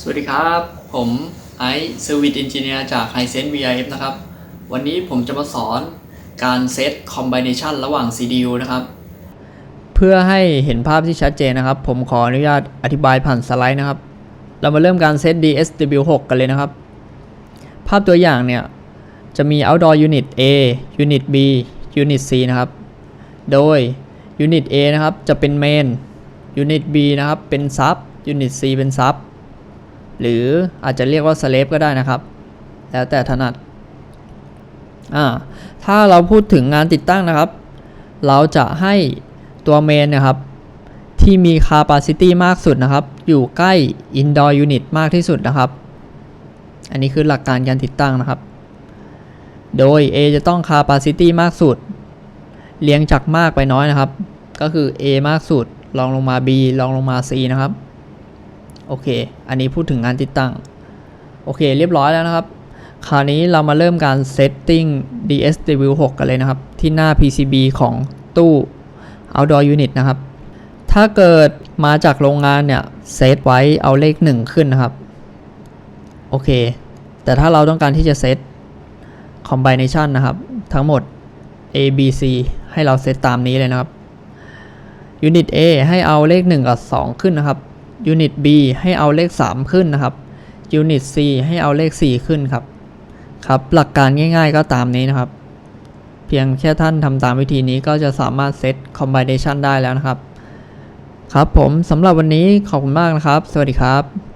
สวัสดีครับ ผมไอซ์เซอร์วิสเอนจิเนียร์จาก h i s e n s e VIF นะครับ วันนี้ผมจะมาสอนการเซตคอมบิเนชันระหว่าง CPU นะครับ เพื่อให้เห็นภาพที่ชัดเจนนะครับ ผมขออนุญาตอธิบายผ่านสไลด์นะครับ เรามาเริ่มการเซต DSW6 กันเลยนะครับ ภาพตัวอย่างเนี่ย จะมี outdoor unit A unit B unit C นะครับ โดย unit A นะครับจะเป็น main unit B นะครับเป็น sub unit C เป็น sub หรืออาจจะเรียกว่า slave ก็ได้นะครับ แล้วแต่ถนัดอ่าถ้าเราพูดถึงงานติดตั้งนะครับ เราจะให้ตัว main นะครับ ที่มี capacity มากสุดนะครับ อยู่ใกล้ indoor unit มากที่สุดนะครับ อันนี้คือหลักการการติดตั้งนะครับ โดย A จะต้อง capacity มากสุดเรียงจากมากไปน้อยนะครับ ก็คือ A มากสุดลองลงมา B ลองลงมา C นะครับ โอเค อันนี้พูดถึงงานติดตั้ง โอเค เรียบร้อยแล้วนะครับ คราวนี้เรามาเริ่มการ setting DSW6 กันเลยนะครับ ที่หน้า PCB ของตู้ outdoor unit นะครับ ถ้าเกิดมาจากโรงงานเนี่ยเซตไว้เอาเลข 1 ขึ้นนะครับ โอเค แต่ถ้าเราต้องการที่จะเซต combination นะครับ ทั้งหมด A B C ให้เราเซตตามนี้เลยนะครับ Unit A ให้เอาเลข 1 กับ 2 ขึ้นนะครับ Unit B ให้เอาเลข 3 ขึ้นนะครับ Unit C ให้เอาเลข 4 ขึ้นครับ ครับ หลักการง่ายๆก็ตามนี้นะครับ เพียงแค่ท่านทำตามวิธีนี้ก็จะสามารถเซต combination ได้แล้วนะครับ ครับผมสำหรับวันนี้ขอบคุณมากนะครับ สวัสดีครับ